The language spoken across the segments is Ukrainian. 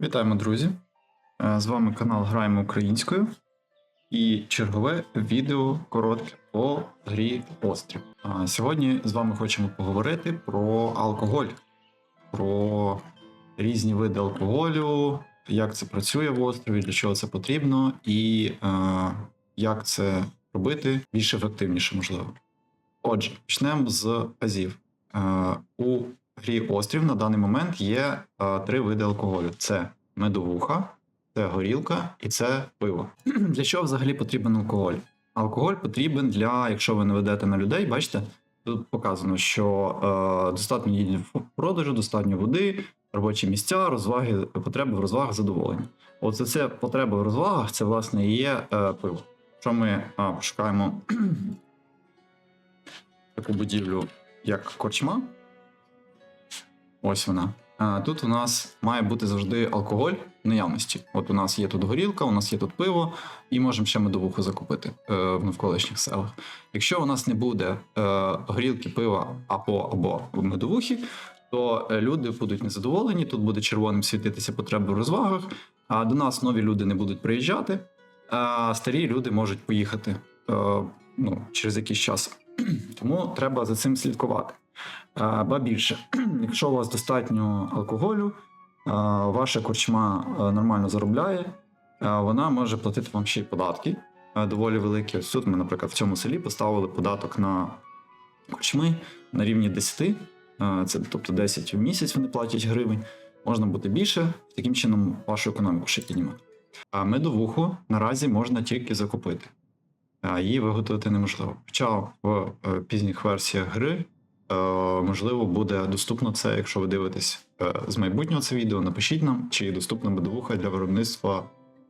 Вітаємо, друзі! Е, З вами канал Граємо українською і чергове відео коротке по грі Острів. Сьогодні з вами хочемо поговорити про алкоголь, про різні види алкоголю, як це працює в острові, для чого це потрібно, і е, як це робити більш ефективніше, можливо. Отже, почнемо з азів. Е, у грі Острів на даний момент є е, три види алкоголю: це медовуха, це горілка і це пиво. Для чого взагалі потрібен алкоголь? Алкоголь потрібен для, якщо ви не ведете на людей, бачите, тут показано, що е, достатньо їдів продажу, достатньо води, робочі місця, розваги, потреби в розвагах, задоволення. Оце це потреби в розвагах, це власне і є е, пиво. Якщо ми е, пошукаємо таку будівлю, як корчма, ось вона. Тут у нас має бути завжди алкоголь в наявності. От у нас є тут горілка, у нас є тут пиво, і можемо ще медовуху закупити е, в навколишніх селах. Якщо у нас не буде е, горілки, пива або, або медовухи, то е, люди будуть незадоволені. Тут буде червоним світитися потреби в розвагах, а до нас нові люди не будуть приїжджати, а старі люди можуть поїхати е, ну, через якийсь час. Тому треба за цим слідкувати. Ба більше, якщо у вас достатньо алкоголю, ваша корчма нормально заробляє, вона може платити вам ще й податки доволі великі. Ось тут ми, наприклад, в цьому селі поставили податок на корчми на рівні 10, це тобто 10 в місяць вони платять гривень. Можна бути більше, таким чином вашу економіку ще піднімати. А медовуху наразі можна тільки закупити. А її виготовити неможливо. Хоча в е, пізніх версіях гри можливо, буде доступно це, якщо ви дивитесь е, з майбутнього це відео, напишіть нам, чи доступна медовуха для виробництва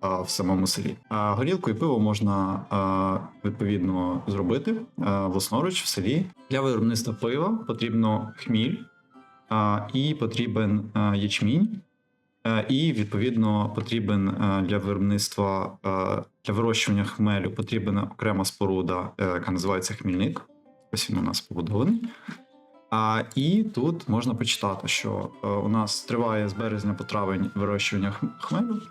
е, в самому селі. А горілку і пиво можна відповідно зробити власноруч в селі. Для виробництва пива потрібно хміль і потрібен ячмінь. І відповідно потрібен для виробництва для вирощування хмелю потрібна окрема споруда, яка називається хмільник. Ось він у нас побудований. А, І тут можна почитати, що е, у нас триває з березня по травень вирощування хмелю,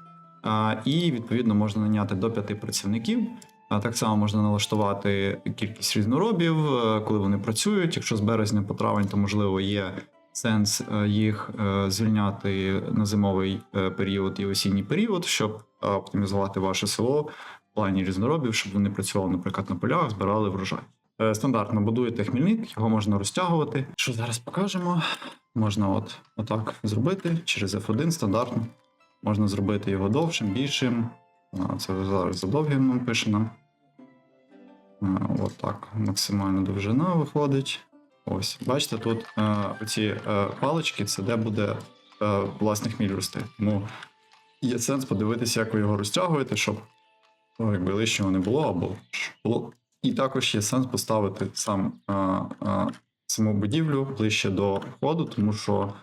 а, і відповідно можна наняти до п'яти працівників. А так само можна налаштувати кількість різноробів, е, коли вони працюють. Якщо з березня по травень, то можливо є сенс е, їх звільняти на зимовий період і осінній період, щоб оптимізувати ваше село в плані різноробів, щоб вони працювали, наприклад, на полях, збирали врожай. Е, Стандартно будуєте хмільник, його можна розтягувати. Що зараз покажемо? Можна от отак зробити через F1 стандартно. Можна зробити його довшим, більшим. Це зараз задовгим нам пише нам. А, От так, максимальна довжина виходить. Ось, бачите, тут е, оці е, палички це де буде е, власне хміль рости. Тому є сенс подивитися, як ви його розтягуєте, щоб ну, якби лишнього не було, або було. І також є сенс поставити сам а, а, саму будівлю ближче до входу, тому що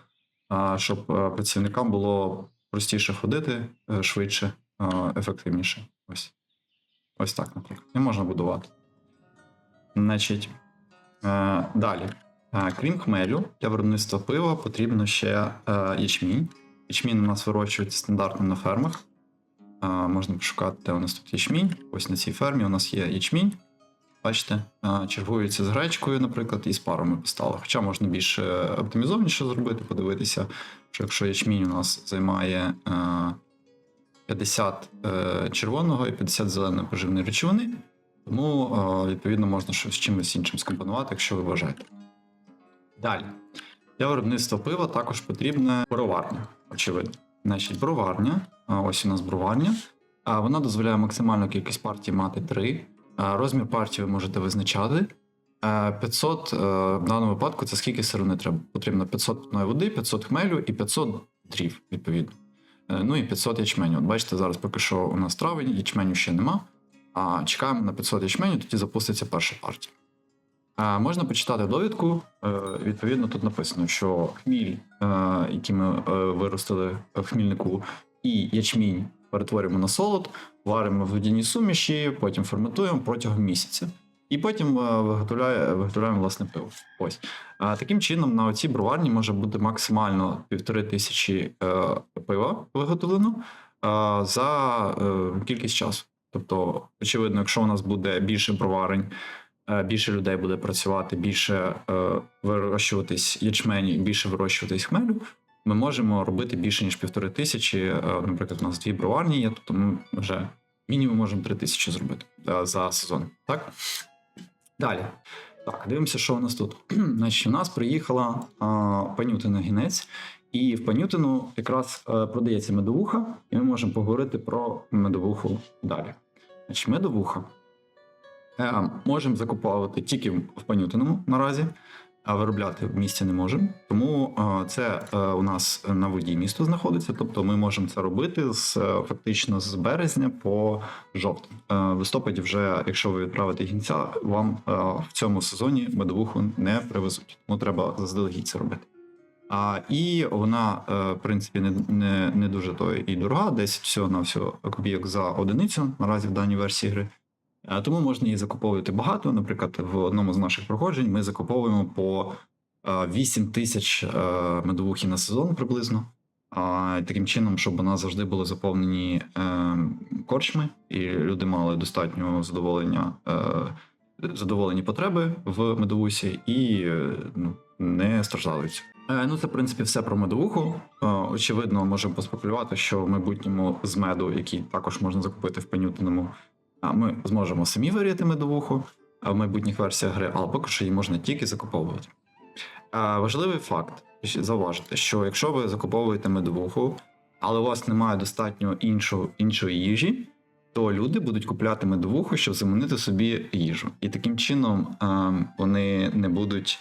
а, щоб працівникам було простіше ходити, е, швидше, а, ефективніше. Ось. Ось так, наприклад. І можна будувати. Значить, е, далі. Е, крім хмелю, для виробництва пива потрібно ще е, ячмінь. Ячмінь у нас вирощується стандартно на фермах. Е, можна пошукати, де у нас тут ячмінь. Ось на цій фермі у нас є ячмінь. Бачите, чергується з гречкою, наприклад, і з парами поставили. Хоча можна більш е, оптимізованіше зробити, подивитися, що якщо ячмінь у нас займає е, 50 е, червоного і 50 зеленої поживної речовини, тому е, відповідно можна щось з чимось іншим скомпонувати, якщо ви вважаєте. Далі. Для виробництва пива також потрібна броварня, очевидно. Значить, броварня, ось у нас броварня, вона дозволяє максимальну кількість партій мати 3. Розмір партії ви можете визначати. 500 е, в даному випадку це скільки сировини треба. Потрібно 500 питної води, 500 хмелю і 500 дрів, відповідно. Е, Ну і 500 ячменю. От бачите, зараз поки що у нас травень, ячменю ще нема. А чекаємо на 500 ячменю, тоді запуститься перша партія. А, Можна почитати довідку. Е, Відповідно, тут написано, що хміль, який ми виростили в хмільнику, і ячмінь перетворюємо на солод, варимо в водяній суміші, потім ферментуємо протягом місяця. І потім е, виготовляє, виготовляємо власне пиво. Ось. А, таким чином, на оцій броварні може бути максимально півтори тисячі е, пива виготовлено а, за е, кількість часу. Тобто, очевидно, якщо у нас буде більше проварень, е, більше людей буде працювати, більше е, вирощуватись ячмені, більше вирощуватись хмелю, ми можемо робити більше ніж півтори тисячі. Е, Наприклад, у нас дві броварні є, тобто ми вже мінімум можемо три тисячі зробити е, за сезон. Так? Далі. Так, дивимося, що у нас тут. Значить, у нас приїхала а, панютина гінець, і в панютину якраз е, продається медовуха, і ми можемо поговорити про медовуху далі. Значить, медовуха е, можемо закуповувати тільки в панютиному наразі, а виробляти в місті не можемо. Тому це е, у нас на воді місто знаходиться. Тобто ми можемо це робити з е, фактично з березня по жовтень. Е, В листопаді, вже якщо ви відправите гінця, вам в цьому сезоні медовуху не привезуть. Тому треба заздалегідь це робити. А, і вона, в принципі, не, не, не дуже то і дорога, десь всього на всього копійок за одиницю наразі в даній версії гри. Е, Тому можна її закуповувати багато. Наприклад, в одному з наших проходжень ми закуповуємо по е, 8 тисяч е, медовухи на сезон приблизно. Таким чином, щоб у нас завжди були заповнені е, корчми, і люди мали достатньо задоволення, е, задоволені потреби в медовусі і е, ну, не страждали. Е, ну, це, в принципі, все про медовуху. Е, очевидно, можемо поспекулювати, що в майбутньому з меду, який також можна закупити в панютиному, а ми зможемо самі варити медовуху а в майбутніх версіях гри, але поки що її можна тільки закуповувати. А, важливий факт зауважити, що якщо ви закуповуєте медовуху, але у вас немає достатньо іншого, іншої їжі, то люди будуть купляти медовуху, щоб замінити собі їжу. І таким чином е, вони не будуть.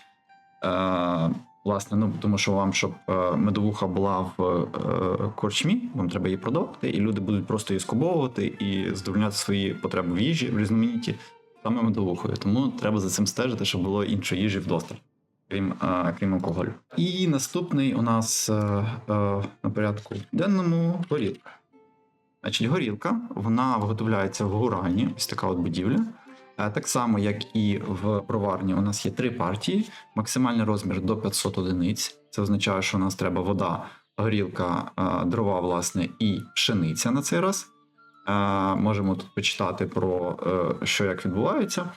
Е, Власне, ну тому що вам, щоб е, медовуха була в е, корчмі, вам треба її продавати, і люди будуть просто її скуповувати і задовольняти свої потреби в їжі в різноманітті саме медовухою. Тому треба за цим стежити, щоб було іншої їжі вдосталь, крім, е, крім алкоголю. І наступний у нас е, е, на порядку денному горілка. Значить, горілка вона виготовляється в гурані, ось така от будівля. Е, Так само, як і в проварні, у нас є три партії, максимальний розмір до 500 одиниць. Це означає, що у нас треба вода, горілка, е, дрова, власне, і пшениця на цей раз. Е, Можемо тут почитати про що як відбувається.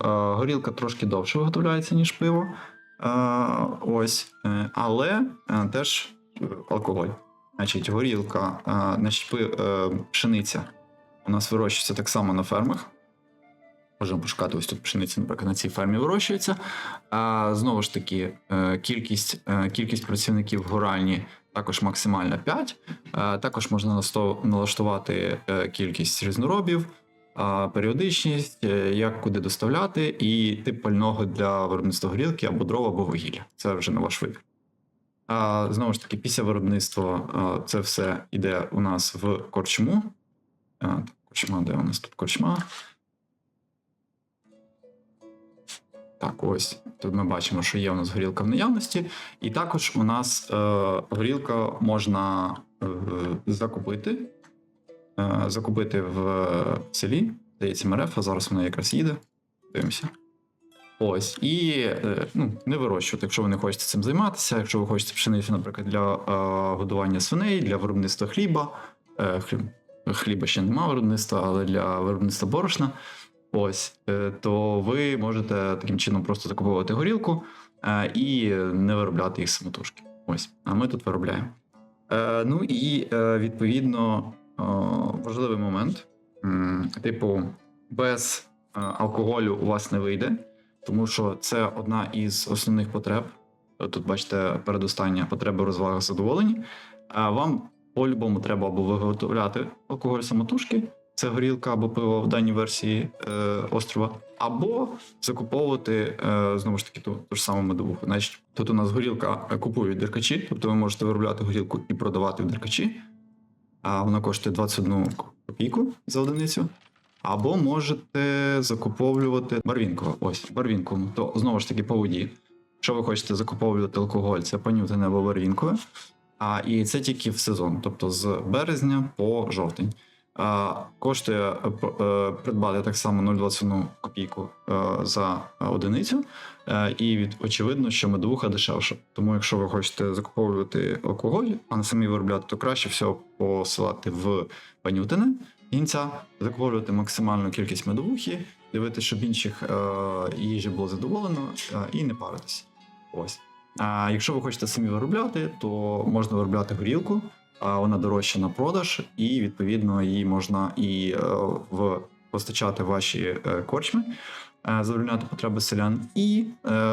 Горілка трошки довше виготовляється, ніж пиво. Ось, але теж алкоголь. Значить, горілка, значить, пшениця у нас вирощується так само на фермах. Можемо пошукати ось тут пшениця, наприклад, на цій фермі вирощується. А, знову ж таки, е, кількість, е, кількість працівників в горальні також максимальна 5. Е, Також можна налаштувати кількість різноробів, періодичність, як куди доставляти, і тип пального для виробництва горілки або дров, або вугілля. Це вже на ваш вибір. Знову ж таки, після виробництва це все йде у нас в корчму. Корчма, де у нас тут корчма? Так, ось тут ми бачимо, що є у нас горілка в наявності, і також у нас е, горілка можна е, закупити. Е, закупити в селі, здається, Мерефа, зараз вона якраз їде. Дивимося. Ось, і е, ну, не вирощувати, якщо ви не хочете цим займатися, якщо ви хочете пшеницю, наприклад, для е, годування свиней, для виробництва хліба. Е, хліб, хліба ще немає виробництва, але для виробництва борошна. Ось, е, то ви можете таким чином просто закуповувати горілку е, і не виробляти їх самотужки. Ось, а ми тут виробляємо. Е, ну і відповідно важливий момент. Типу, без алкоголю у вас не вийде, тому що це одна із основних потреб. Тут бачите, передостання потреби розваги задоволені. А вам по-любому треба або виготовляти алкоголь самотужки, це горілка або пиво в даній версії е, острова, або закуповувати е, знову ж таки ту, ту ж саму медовуху. Значить, тут у нас горілка е, купують деркачі, тобто ви можете виробляти горілку і продавати в деркачі, а вона коштує 21 копійку за одиницю. Або можете закуповувати барвінково. Ось барвінково. То знову ж таки по воді. Якщо ви хочете закуповувати алкоголь, це панютине або барвінкове. А і це тільки в сезон, тобто з березня по жовтень. Коштує е, е, придбати так само 0,21 копійку е, за одиницю. І від очевидно, що медовуха дешевша. Тому, якщо ви хочете закуповувати алкоголь, а не самі виробляти, то краще всього посилати в панютини кінця, закуповувати максимальну кількість медовухи, дивитися, щоб інших їжі було задоволено, і не паритись. Ось. А якщо ви хочете самі виробляти, то можна виробляти горілку, вона дорожча на продаж, і відповідно її можна і е, в постачати ваші е, корчми, е, задовольняти потреби селян, і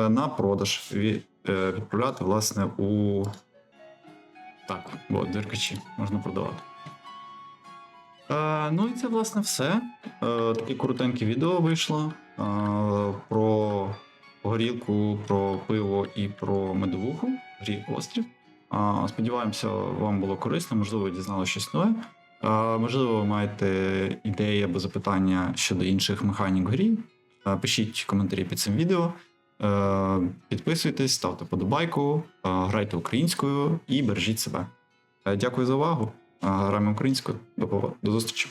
на продаж відправляти власне у так, бо диркачі можна продавати. Ну і це власне все. Е, таке коротеньке відео вийшло про горілку, про пиво і про медовуху грі Острів. Сподіваємося, вам було корисно, можливо, ви дізналися щось нове. Можливо, ви маєте ідеї або запитання щодо інших механік в грі. Пишіть коментарі під цим відео. Підписуйтесь, ставте подобайку, грайте українською і бережіть себе. Дякую за увагу. Граємо українською. До зустрічі.